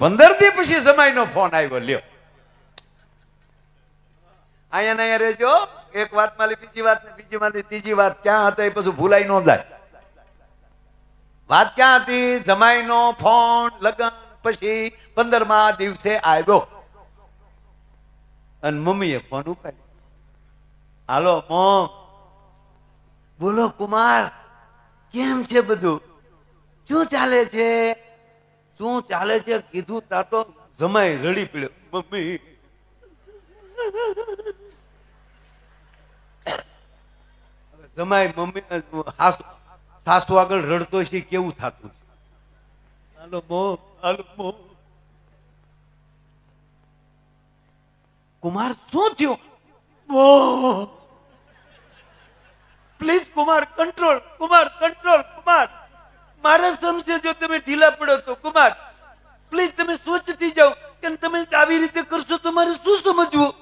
પંદર દી પછી જમાઈનો ફોન આવ્યો, લ્યો. અહીંયા અહીંયા રહેજો, એક વાતમાં બીજી વાત ને બીજી માંથી ત્રીજી વાત, ક્યાં હતા એ પછી ભૂલાઈ ન જાય. વાત ક્યાં હતી? જમાઈનો ફોન, લગન પછી પંદરમા દિવસે આવ્યો. અને મમ્મીએ ફોન ઉપાડ્યો. હાલો મોમ બોલો, કુમાર, કેમ છે બધું? શું ચાલે છે? શું ચાલે છે કીધું તા તો જમાઈ રડી પડ્યો. મમ્મી. જમાય મમ્મી સાસુ આગળ રડતો છે કેવું થતું છે? હાલો મો હાલો મો. કુમાર શું થયું? મો. Please Kumar control Kumar control Kumar. મારા સમજે જો તમે ઢીલા પડો તો. કુમાર પ્લીઝ તમે સ્વચ્છ થઈ જાઓ. કે તમે આવી રીતે કરશો તો મારે શું સમજવું?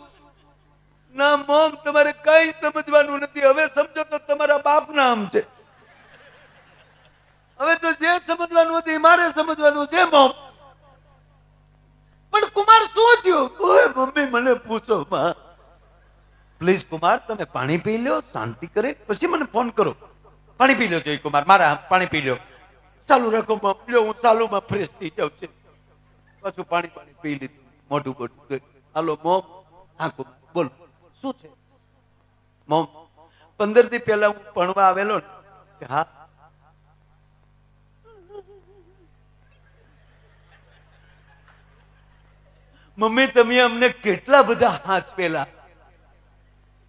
ના, મોમ, તમારે કઈ સમજવાનું નથી. હવે સમજો તો તમારા બાપ નામ છે. હવે તો જે સમજવાનું હતું એ મારે સમજવાનું છે, મોમ. પણ કુમાર, શું થયું? મમ્મી, મને પૂછો, માં. પ્લીઝ કુમાર, તમે પાણી પી લો, શાંતિ કરે. પછી મને ફોન કરો. પાણી પી લો, જોઈ, કુમાર. મારા પાણી પી લો. ચાલુ રાખો લ્યો હું ચાલુમાં ફ્રેશ થઈ જાઉં છે. પાછું પાણી પાણી પી લીધું, મોઢું મોઢું હાલો, મોમ કુમાર બોલો, શું છે? મોમ પંદરથી પહેલા હું ભણવા આવેલો ને, કે હા? મમ્મી, તમે અમને કેટલા બધા હાથ પેલા.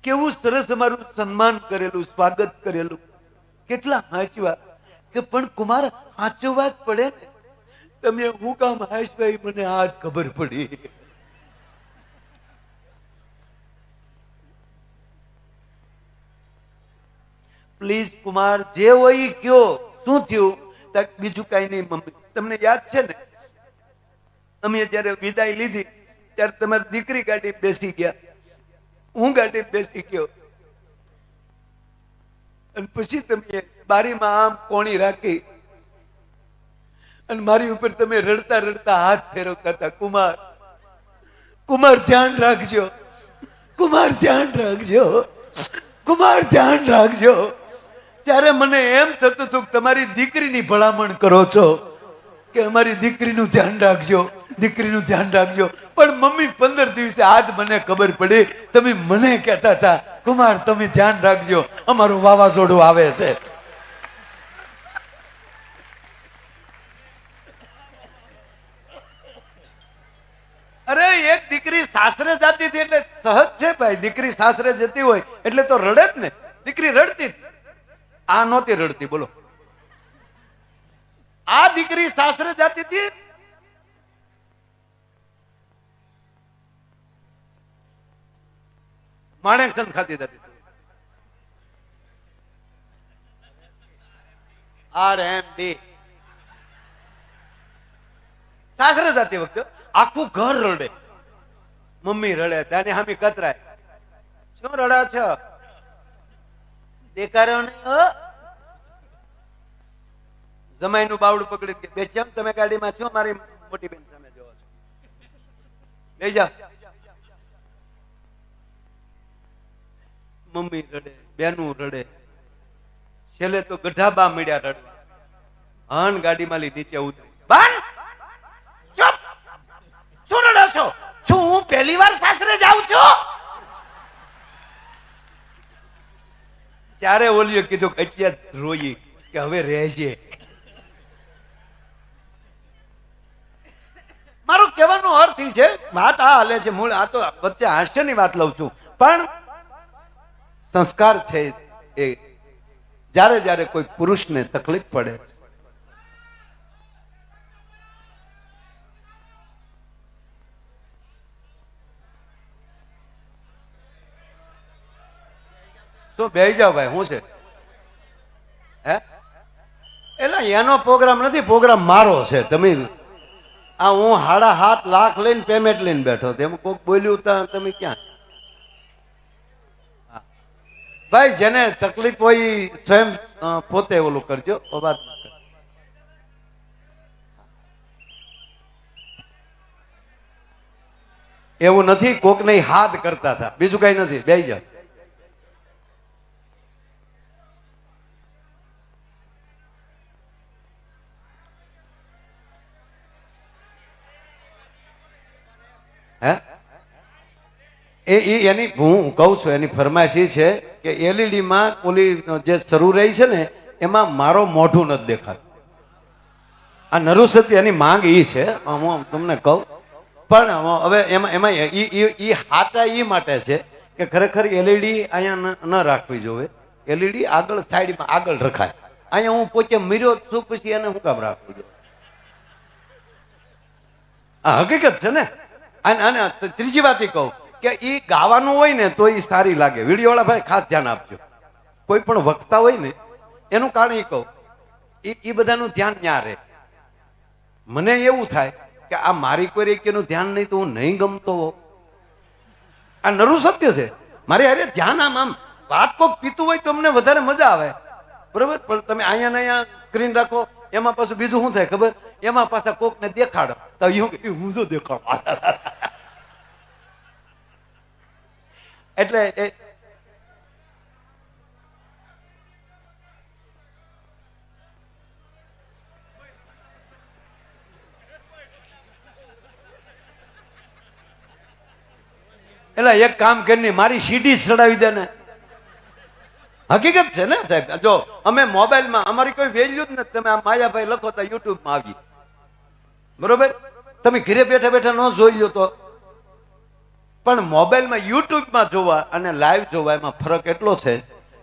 કેવું સરસ અમારું સન્માન કરેલું, સ્વાગત કરેલું. કેટલા હાંચવા. કે પણ કુમાર હાંચવા વાત પડે? ને તમે હું કામ હાંચવા મને આજ ખબર પડી. પ્લીઝ કુમાર જે હોય કયો. શું થયું? બીજું કઈ નહીં મમ્મી. તમને યાદ છે ને? અમે જયારે વિદાય લીધી ત્યારે તમારી દીકરી ગાડી બેસી ગયા. હું ગાડી બેસી ગયો. અને પછી તમે બારીમાં આમ કોણી રાખી. અને મારી ઉપર તમે રડતા રડતા હાથ ફેરવતા હતા. કુમાર કુમાર ધ્યાન રાખજો. કુમાર ધ્યાન રાખજો. કુમાર ધ્યાન રાખજો. ત્યારે મને એમ થતું હતું કે તમારી દીકરીની ભલામણ કરો છો, કે અમારી દીકરીનું ધ્યાન રાખજો, દીકરીનું ધ્યાન રાખજો. પણ મમ્મી પંદર દિવસે આજ મને ખબર પડી. તમે મને કહેતા હતા, કુમાર, તમે ધ્યાન રાખજો. અમારું વાવાઝોડું આવે છે. અરે, એક દીકરી સાસરે જતી હતી એટલે સહજ છે ભાઈ, દીકરી સાસરે જતી હોય એટલે તો રડે જ ને. દીકરી રડતી આ નહોતી રડતી, બોલો. આ દીકરી સાસરે જતી હતી. માણેકસન ખાતી હતી. R M D. સાસરે જતી વખતે. આખું ઘર રડે. મમ્મી રડે ત્યાંની હામી કતરાય. શું રડા છો? બાવડું પકડી મોટી મમ્મી રડે, બેનું રડે. છેલ્લે તો ગઢાબા મળ્યા રડવા. હાન ગાડીમાં લઈ નીચે ઉતરી. બાન ચૂપ શું રડો છો શું હું પહેલી વાર સાસરે જાઉં છો. ત્યારે ઓલીએ કીધું કે અત્યારે રોઈ કે હવે રહેજે. મારો કહેવાનો અર્થ એ છે વાત આ હાલે છે મૂળ આ તો વચ્ચે હાસ્યની વાત લઉં છું. પણ સંસ્કાર છે એ જ્યારે જ્યારે કોઈ પુરુષને તકલીફ પડે તો બે જાઓ ભાઈ શું છે? હે? એટલે એનો પ્રોગ્રામ નથી, પ્રોગ્રામ મારો છે, તમે આ હું હાડા હાથ લાખ લઈને પેમેન્ટ લઈને બેઠો તેમ કોઈક બોલ્યું તા તમે ક્યાં? ભાઈ, જેને તકલીફ હોય સ્વયં પોતે ઓલું કરજો વાત એવું નથી કોક નહીં હાથ કરતા હતા બીજું કઈ નથી બે જાઓ. હે? એ એની, હું કહું છું, એની ફરમાઈશ એ છે કે એલઈડીમાં ઓલી જે શરૂ રહી છે ને, એમાં મારો મોઢું નથી દેખાતું. આ નરુસતી એની માંગ એ છે, હું તમને કહું. પણ હવે એમાં એમાં એ હાચા એ માટે છે કે ખરેખર એલઈડી અહીંયા ન- રાખવી જોવે એલઈડી આગળ સાઈડમાં આગળ રખાય. અહીંયા હું પોતે મીર્યો છું, પછી એને હું કામ રાખવું જોઈએ? આ હકીકત છે ને? અને અને ત્રીજી વાત એ કહું કે એ ગાવાનું હોય ને તો એ સારી લાગે. વીડિયો વાળા ભાઈ ખાસ ધ્યાન આપજો. કોઈ પણ વક્તા હોય ને, એનું કારણ એ કહું એ એ બધાનું ધ્યાન ન્યા રહે. મને એવું થાય કે આ મારી કોઈ રેકીનું ધ્યાન નહીં તો હું નહીં ગમતો હો આ નરું સત્ય છે. મારે અરે ધ્યાન આમ આમ વાત કોક પીતું હોય તો અમને વધારે મજા આવે. બરોબર? પણ તમે અહીંયા ને અહીંયા સ્ક્રીન રાખો, એમાં પાછું બીજું શું થાય ખબર? એમાં પાછા કોકને દેખાડો. તો હું હું જો દેખાડો? એટલે એટલે એક કામ કરીને મારી સીડી ચડાવી દે ને. હકીકત છે ને સાહેબ? જો, અમે મોબાઈલમાં, અમારી કોઈ વેલ્યુ જ નથી. તમે આ માયાભાઈ લખો તો યુટ્યુબમાં આવી. બરોબર? તમે ઘરે બેઠા બેઠા ન જોઈ લો તો. પણ મોબાઈલમાં યુટ્યુબમાં જોવા અને લાઈવ જોવા એમાં ફરક એટલો છે,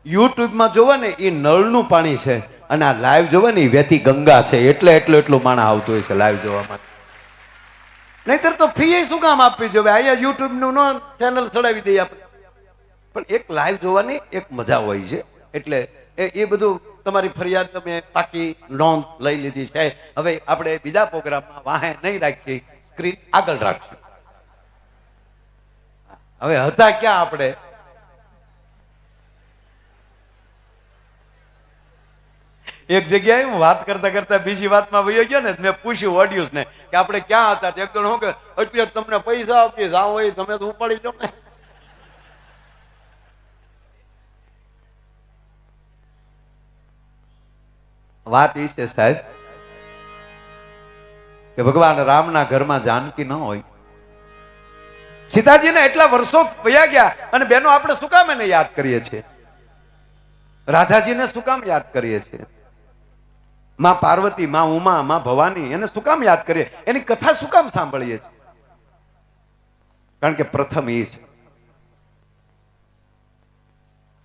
યુટ્યુબમાં જોવા ને એ નળનું પાણી છે અને આ લાઈવ જોવા ને એ વેતી ગંગા છે, એટલે એટલું એટલું માણા આવતું હોય છે લાઈવ જોવા માટે. નહીતર તો ફી શું કામ આપવી જોઈએ? અહીંયા યુટ્યુબનું ચેનલ ચડાવી દઈએ આપણે. પણ એક લાઈવ જોવાની એક મજા હોય છે, એટલે એ એ બધું તમારી ફરિયાદ તમે પાકી નોંધ લઈ લીધી છે. હવે આપણે બીજા પ્રોગ્રામમાં વાહે નહીં રાખીએ, સ્ક્રીન આગળ રાખશું. હવે હતા ક્યાં આપણે? એક જગ્યાએ હું વાત કરતા કરતા બીજી વાતમાં વયો ગયો ને મેં પૂછ્યું ઓડિયન્સ ને કે આપણે ક્યાં હતા? તો એક જણ શું કે, અત્યારે તમને પૈસા આપીએ જાઓ હોય તમે તો ઉપાડી દો ને. વાત એ છે સાહેબ કે ભગવાન રામના ઘરમાં જાનકી ન હોય. સીતાજીને એટલા વર્ષો વયા ગયા અને બેનો આપણે શું કામ એને યાદ કરીએ છીએ? રાધાજીને શું કામ યાદ કરીએ છીએ? માં પાર્વતી, માં ઉમા, માં ભવાની, એને શું કામ યાદ કરીએ? એની કથા શું કામ સાંભળીએ છીએ? કારણ કે પ્રથમ એ છે.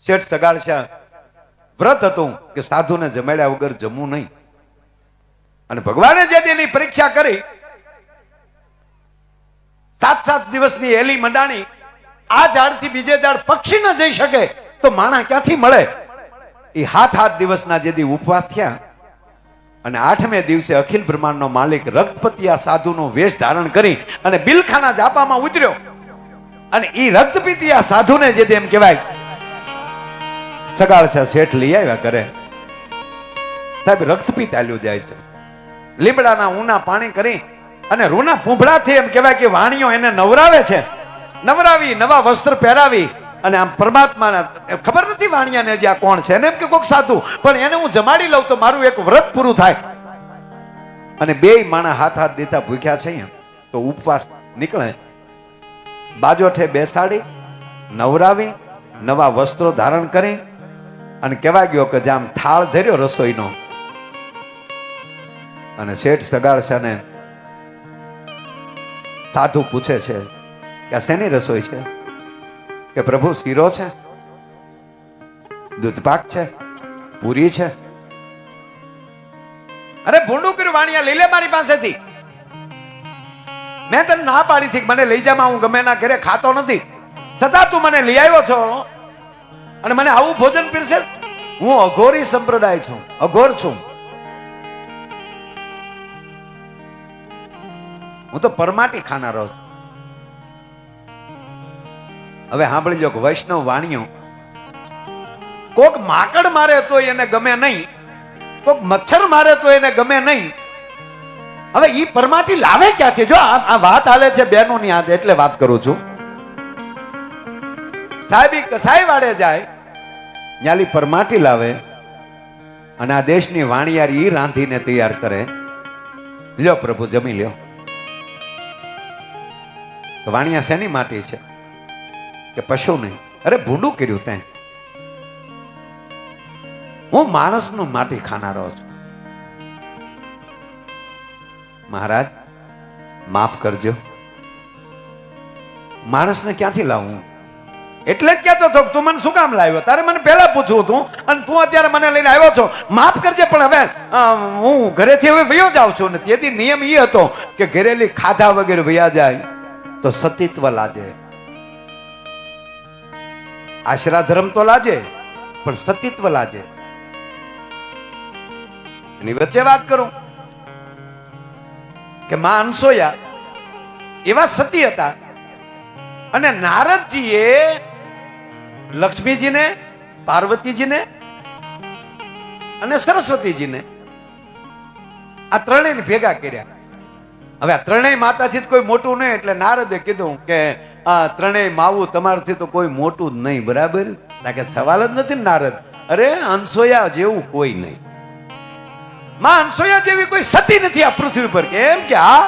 શેઠ સગાડશા વ્રત હતું કે સાધુને જમાડ્યા વગર જમવું નહીં. અને ભગવાને જે એની પરીક્ષા કરી સાત સાત દિવસની એલી મંડાણી આ ઝાડથી બીજે ઝાડ પક્ષી ન જઈ શકે તો માણા ક્યાંથી મળે? એ હાથ હાથ દિવસના જે દી ઉપવાસ થયા અને આઠમે દિવસે અખિલ બ્રહ્માંડનો માલિક રક્તપતિયા સાધુનો વેશ ધારણ કરી અને બિલખાના જાપામાં ઉતર્યો. અને એ રક્તપિતિયા સાધુને જે એમ કહેવાય, સગાળ છે, શેઠ લઈ આવ્યા કરે સાહેબ, રક્તપિત આલ્યું જાય છે. લીમડાના ઊના પાણી કરી અને રૂના પૂંભળાથી એમ કહેવાય કે વાણીઓ એને નવરાવે છે. નવરાવી, નવા વસ્ત્ર પહેરાવી અને આમ પરમાત્માના ખબર નથી વાણિયાને જે આ કોણ છે? એને એમ કે કોક સાધુ, પણ એને હું જમાડી લઉં તો મારું એક વ્રત પૂરું થાય. અને બે માણા હાથ હાથ દેતા ભૂખ્યા છે તો ઉપવાસ નીકળે. બાજોઠે બેસાડી, નવરાવી, નવા વસ્ત્રો ધારણ કરી અને કહેવા ગયો કે જામ થાળ ધર્યો રસોઈનો. અને શેઠ સગાડશાને સાધુ પૂછે છે કે શેની રસોઈ છે? કે પ્રભુ શીરો છે? દૂધપાક છે? પૂરી છે? અરે ભૂંડું કર્યું વાણિયા, લઈ લે મારી પાસેથી. મેં તને ના પાડી હતી મને લઈ જામાં હું ગમે ના ઘરે ખાતો નથી. છતાં તું મને લઈ આવ્યો છો. અને મને આવું ભોજન પીરશે હું અઘોરી સંપ્રદાય છું, અઘોર છું. હું તો પરમાટી ખાનારો છું. હવે સાંભળી લો કે વૈષ્ણવ વાણીઓ, કોક માકડ મારે તો એને ગમે નહીં, કોક મચ્છર મારે તો એને ગમે નહીં. હવે ઈ પરમાટી લાવે ક્યાંથી? જો આ વાત હાલે છે બહેનોની હાથે, એટલે વાત કરું છું. સાહેબ કસાઈ વાળે જાય, ન્યાલી પરમાટી લાવે, અને આ દેશની વાણિયાર ઈ રાંધીને તૈયાર કરે. લ્યો પ્રભુ, જમી લ્યો. તો વાણિયા શેની માટી છે? કે પશુ નહીં? અરે, ભૂંડું કર્યું તે હું માણસનું માટી ખાનારો છું. મહારાજ, માફ કરજો. માણસને ક્યાંથી લાવું? એટલે જ કહેતો હતો, તું મને શું કામ લાવ્યો? તારે મને પહેલા પૂછવું હતું, અને તું અત્યારે મને લઈને આવ્યો છો. માફ કરજે, પણ હવે હું ઘરેથી હવે વયો જાઉં છું ને તેથી નિયમ એ હતો કે ઘરેલી ખાધા વગેરે વયા જાય. તો સતીત્વ લાજે. આશરા ધર્મ તો લાજે, પણ સતીત્વ લાજે. એની વચ્ચે વાત કરું કે માં અનસોયા એવા સતી હતા અને નારદજીએ લક્ષ્મીજીને, પાર્વતીજીને અને સરસ્વતીજીને આ ત્રણેયને ભેગા કર્યા. હવે આ ત્રણેય માતાથી કોઈ મોટું નહીં, એટલે નારદે કીધું કે આ ત્રણેય માવું તમારથી તો કોઈ મોટું જ નહીં, બરાબર? કે સવાલ જ નથી નારદ. અરે, અનસોયા જેવું કોઈ નહીં. માં અંસોયા જેવી કોઈ સતી નથી આ પૃથ્વી પર કેમ કે આ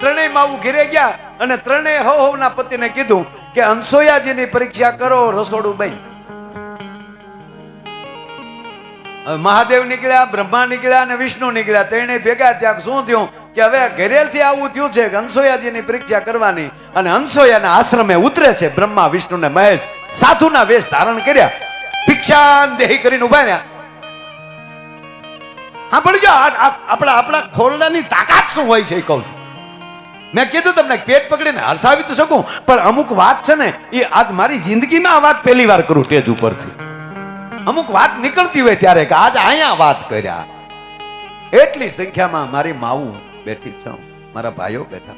ત્રણેય માવું ઘેરે ગયા અને ત્રણેય હો હોના પતિને કીધું કે અનસોયાજીની પરીક્ષા કરો, રસોડું બની મહાદેવ નીકળ્યા, બ્રહ્મા નીકળ્યા અને વિષ્ણુ નીકળ્યા, ત્રણેય ભેગા ત્યાં શું થયું? કે હવે ઘરેલથી આવું થયું છે કે હંસોયાજીની પરીક્ષા કરવાની અને હંસોયાના આશ્રમે ઉતરે છે બ્રહ્મા, વિષ્ણુ ને મહેશ. સાધુના વેશ ધારણ કર્યા. ભિક્ષાન દેહી કરીને ઊભા રહ્યા. હા પણ જો આ- આ- આપણા આપણા ખોરડાની તાકાત શું હોય છે એ કહું છું. મેં કીધું તમને પેટ પકડીને હરસાવી તો શકું, પણ અમુક વાત છે ને, એ આજ મારી જિંદગીમાં આ વાત પહેલી વાર કરું ટેજ ઉપરથી. અમુક વાત નીકળતી હોય ત્યારે કે આજ અહીંયા વાત કર્યા. એટલી સંખ્યામાં મારી માવું બેઠી છે. મારા ભાઈઓ બેઠા.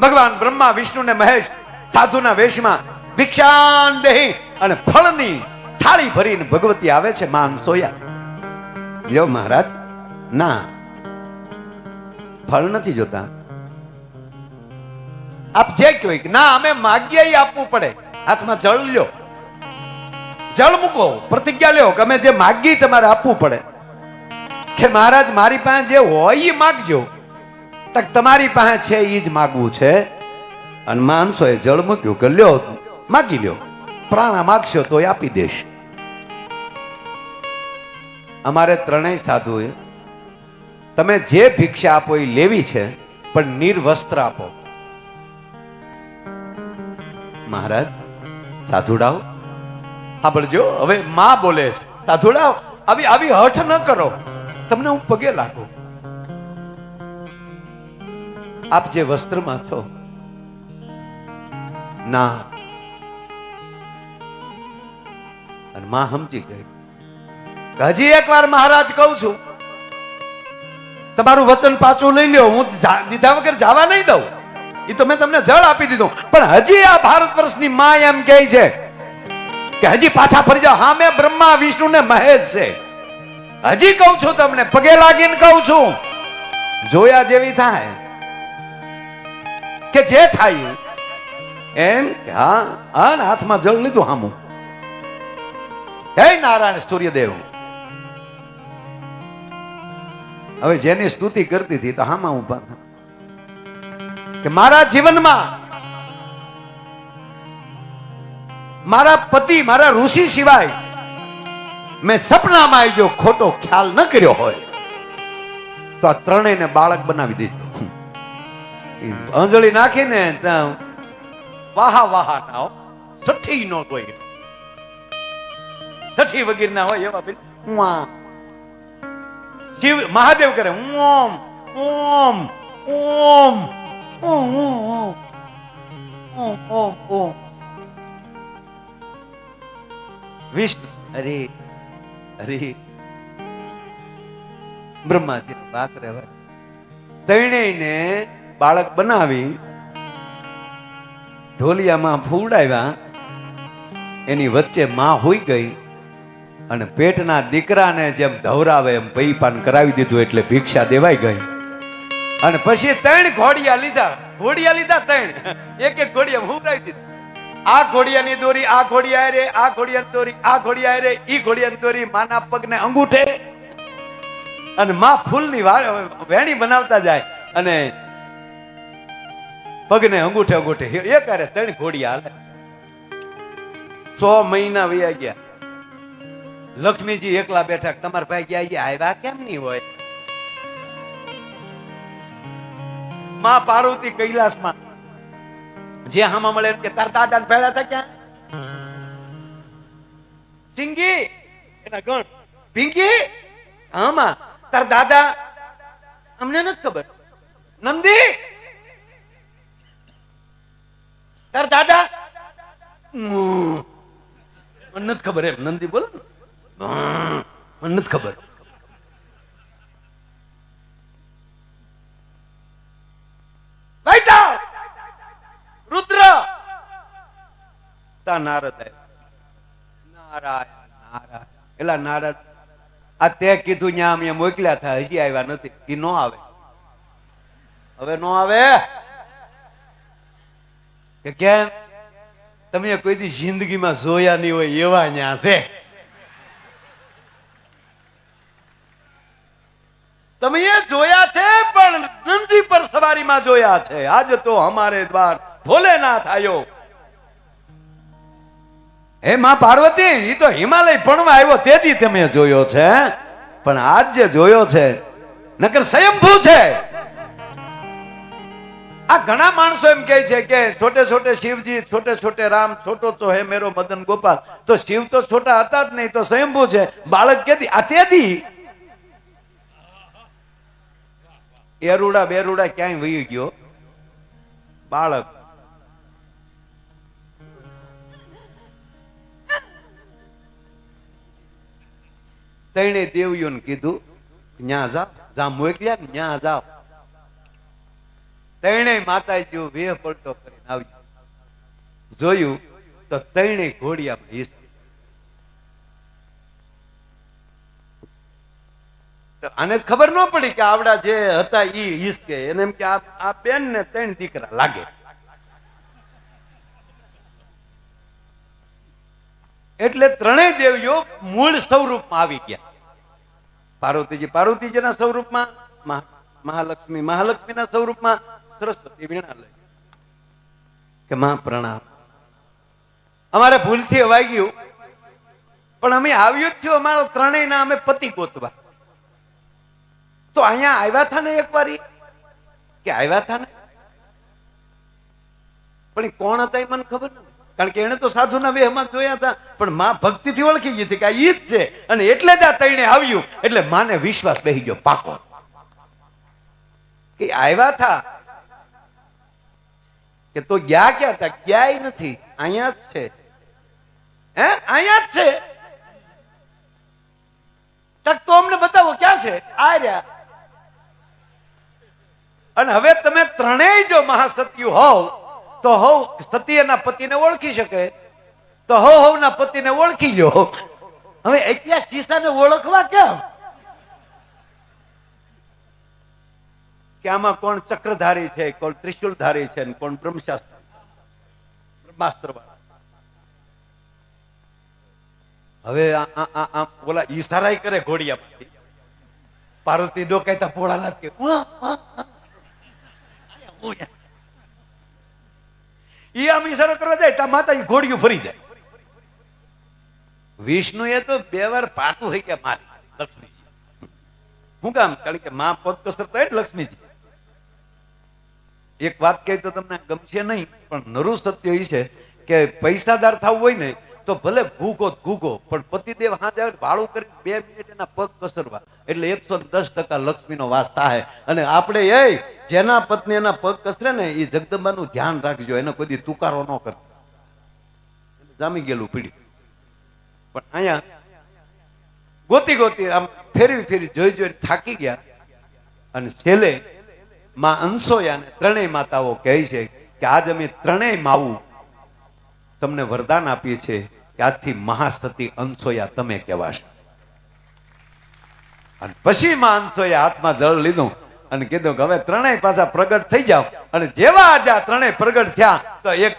ભગવાન બ્રહ્મા, વિષ્ણુ ને મહેશ સાધુના વેશમાં ભિક્ષાન દેહી અને ફળની થાળી ભરીને ભગવતી આવે છે માન લ્યો મહારાજ, ના, ફળ નથી જોતા. આપ જે કહો ના, અમે માગ્યા આપવું પડે. હાથમાં જળ લ્યો. જળ મૂકો, પ્રતિજ્ઞા લ્યો કે અમે જે માગી તમારે આપવું પડે. કે મહારાજ, મારી પાસે જે હોય એ માગજો. તક તમારી પાસે છે એ જ માગવું છે. અને માણસો એ જળ મૂક્યું કે લ્યો, માગી લ્યો. પ્રાણા માગશો તો એ આપી દેશ. અમારે ત્રણેય સાધુએ, તમે જે ભિક્ષા આપો એ લેવી છે, પણ નિર્વસ્ત્ર આપો. મહારાજ, સાધુડાઓ, સાંભળજો, હવે માં બોલે છે. સાધુડાઓ, આવી આવી હઠ ન કરો. તમને હું પગે લાગુ? આપ જે વસ્ત્રમાં છો, ના. અને માં સમજી ગઈ. હજી એકવાર મહારાજ કહું છું, તમારું વચન પાછું લઈ લ્યો, હું દીધા વગર જવા નહીં દઉં. એ તો મેં તમને જળ આપી દીધું. પણ હજી આ ભારત વર્ષની માં એમ કહે છે કે હજી પાછા ફરી જાઓ. હા, મેં બ્રહ્મા, વિષ્ણુ ને મહેશ છે. હજી કહું છું તમને, પગે લાગીને કહું છું. જોયા જેવી થાય. કે જે થાય એમ હા હા હાથમાં જળ લીધું હામું. હે નારાયણ સૂર્યદેવ. હવે જેની સ્તુતિ કરતી હતી તો હામાં ઊભા થા. કે મારા જીવનમાં મારા પતિ, મારા ઋષિ સિવાય મેં સપનામાં જો ખોટો ખ્યાલ ન કર્યો હોય, તો આ ત્રણેયને બાળક બનાવી દેજો. અંજળી નાખીને વાહા વાહા ના હો. સઠી નો કોઈ સઠી વગેરે ના હોય એવા પેલા. શિવ, મહાદેવ કરે ઓમ ઓમ ઓમ ઓમ ઓમ ઓમ ઓમ ઓમ વિષ્ણુ હરે હરે બ્રહ્માજી વાત રહેવા ત્રણેયને બાળક બનાવી, ઢોલિયામાં ફૂડાવ્યા એની વચ્ચે માં હોઈ ગઈ અને પેટના દીકરાને જેમ ધવરાવે એમ પૈપાન કરાવી દીધું એટલે ભિક્ષા દેવાઈ ગઈ. અને પછી ત્રણ ઘોડિયા લીધા. ઘોડિયા લીધા ત્રણ. એક એક ઘોડિયા હુંવરાવી દીધી. આ ઘોડિયાની દોરી, આ ઘોડિયા રે, આ ઘોડિયાની દોરી, આ ઘોડિયા રે, ઈ ઘોડિયાની દોરી માના પગને અંગૂઠે અને માં ફૂલની વેણી બનાવતા જાય અને પગને અંગૂઠે અંગૂઠે. એક હારે ત્રણ ઘોડિયા હાલે. સો મહિના વયા ગયા. લક્ષ્મીજી એકલા બેઠા તમારા ભાઈ ગયા ગયા, આવ્યા? કેમ નહીં હોય? માં પાર્વતી કૈલાસમાં જે હામાં મળે કે તાર દાદા ને ભેળા હતા ક્યાં? સિંગી? એના ગણ. પિંકી? હામાં. તાર દાદા? અમને નથી ખબર. નંદી? તાર દાદા? મને નથી ખબર એમ. નંદી બોલો મને નથી ખબર. વૈતા રુદ્ર તા નારદ નારાયણ નારાયણ. એલા નારદ, આ તે કીધું ન્યા અમે મોકલ્યા હતા હજી આવ્યા નથી. એ નો આવે. હવે નો આવે? કે કેમ? તમે કોઈ દી જિંદગીમાં જોયા નહીં હોય એવા ન્યા છે. તમે એ જોયા છે પણ નંદી પર સવારીમાં જોયા છે. આજ તો અમારે દ્વાર ભોલેનાથ આયો. હે માં પાર્વતી એ તો હિમાલય ભણવા આવ્યો, તેથી તમે જોયો છે પણ આજ જે જોયો છે, નકર સ્વયંભૂ છે. આ ઘણા માણસો એમ કહે છે કે છોટે છોટે શિવજી, છોટે છોટે રામ, છોટો તો હે મેરો મદન ગોપાલ. તો શિવ તો છોટા હતા જ નહીં, તો સ્વયંભૂ છે. બાળક કેદી આ તેથી એરુડા બેરુડા ક્યાંય વહી ગયો? બાળક તણે દેવીઓને કીધું, ન્યા જાઓ જા મોકલ્યા ને ન્યા જાઓ. તેણે માતાજીઓ વેહ પલટો કરીને આવ્યો જોયું તો તેણે ઘોડિયામાં આને ખબર ન પડી કે આવડા જે હતા ઈ હિસકે. એને એમ કે આ બેન ને ત્રણ દીકરા લાગે. એટલે ત્રણેય દેવીઓ મૂળ સ્વરૂપમાં આવી ગયા. પાર્વતીજી, પાર્વતીજીના સ્વરૂપમાં, મહા- મહાલક્ષ્મી, મહાલક્ષ્મીના સ્વરૂપમાં સરસ્વતી વીણા લઈ. કે માં પ્રણામ. અમારે ભૂલથી વાગ્યું ગયું. પણ અમે આવ્યું જ થયું, અમારો ત્રણેય ના અમે પતિ ગોતવા. તો અહીંયા આવ્યા થા ને એક વારી? કે આવ્યા થા ને? પણ કોણ હતા એ મને ખબર નથી. કારણ કે એને તો સાધુના વેહમાં જોયા હતા, પણ માં ભક્તિથી ઓળખી ગઈ હતી કે આ ઈ છે અને એટલે જ આ તૈણે આવ્યું, એટલે માને વિશ્વાસ બેહી ગયો પાકો. કે આવ્યા હતા કે તો ગયા ક્યાં હતા? ક્યાંય નથી. અહીંયા જ છે. હે? અહીંયા જ છે. તક તો અમને બતાવો, ક્યાં છે? આ રહ્યા. અને હવે તમે ત્રણેય જો મહાસત્યુ હોવ તો હવ સતી એના પતિને ઓળખી શકે. તો હવ હોવ ના પતિને ઓળખી લ્યો. હવે એકલા શીશાને ઓળખવા કેમ? કે આમાં કોણ ચક્રધારી છે, કોણ ત્રિશુલધારી છે કોણ બ્રહ્મશાસ્ત્ર. બ્રહ્માસ્ત્ર હવે ઓલા ઈશારાય કરે ઘોડિયા પાર્વતી ડોકાયતા પોળા નાથ કે. ઈ આમ ઈશારો કરવા જાય ત્યાં માતા ઘોડિયું ફરી જાય વિષ્ણુ એ તો બે વાર પાટું થઈ ગયા મારી, લક્ષ્મીજી હું કામ કારણ કે માં પગ કસરતા હોય લક્ષ્મીજી એક વાત કહી તો તમને ગમશે નહીં, પણ નરુ સત્ય એ છે કે પૈસાદાર થવું હોય ને તો ભલે ભૂગો ભૂગો, પણ પતિદેવ હાથે આવે ભાડું કરી બે મિનિટ એના પગ કસરવા. એટલે એકસો દસ ટકા લક્ષ્મીનો વાસ થાય. અને આપણે એ જેના પત્ની એના પગ કસરે ને એ જગદંબાનું ધ્યાન રાખજો, એને કોઈ તુકારો ન કરતો. જામી ગયેલું પીડી પણ અહીંયા ગોતી ગોતી આમ ફેરવી ફેરી જોઈ જોઈ થાકી ગયા. અને છેલ્લે માં અંશોયાને ત્રણેય માતાઓ કહે છે કે, આજ અમે ત્રણેય માવું તમને વરદાન આપીએ છીએ. આજથી મહાસતી અંશોયા તમે કહેવાશો અને પછી માં અંશોએ હાથમાં જળ લીધું અને કીધું કે હવે ત્રણેય પાછા પ્રગટ થઈ જાવ અને જેવા આજે ત્રણેય પ્રગટ થયા, તો એક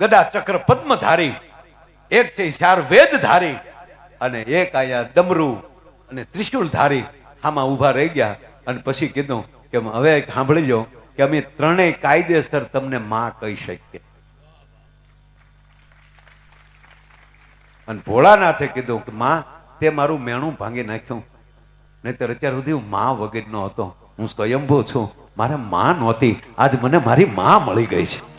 ગદા ચક્ર પદ્મધારી, એક છે ચાર વેદ ધારી અને એક આયા ડમરુ અને ત્રિશુલ ધારી આમાં ઊભા રહી ગયા. અને પછી કીધું કે હવે સાંભળી લો કે અમે ત્રણેય કાયદેસર તમને માં કહી શકીએ. અને ભોળાનાથે કીધું કે, માં, તે મારું મેણું ભાંગી નાખ્યું. નહીતર અત્યાર સુધી હું માં વગરનો હતો. હું સ્વયંભૂ છું. મારે માં નહોતી. આજ મને મારી માં મળી ગઈ છે.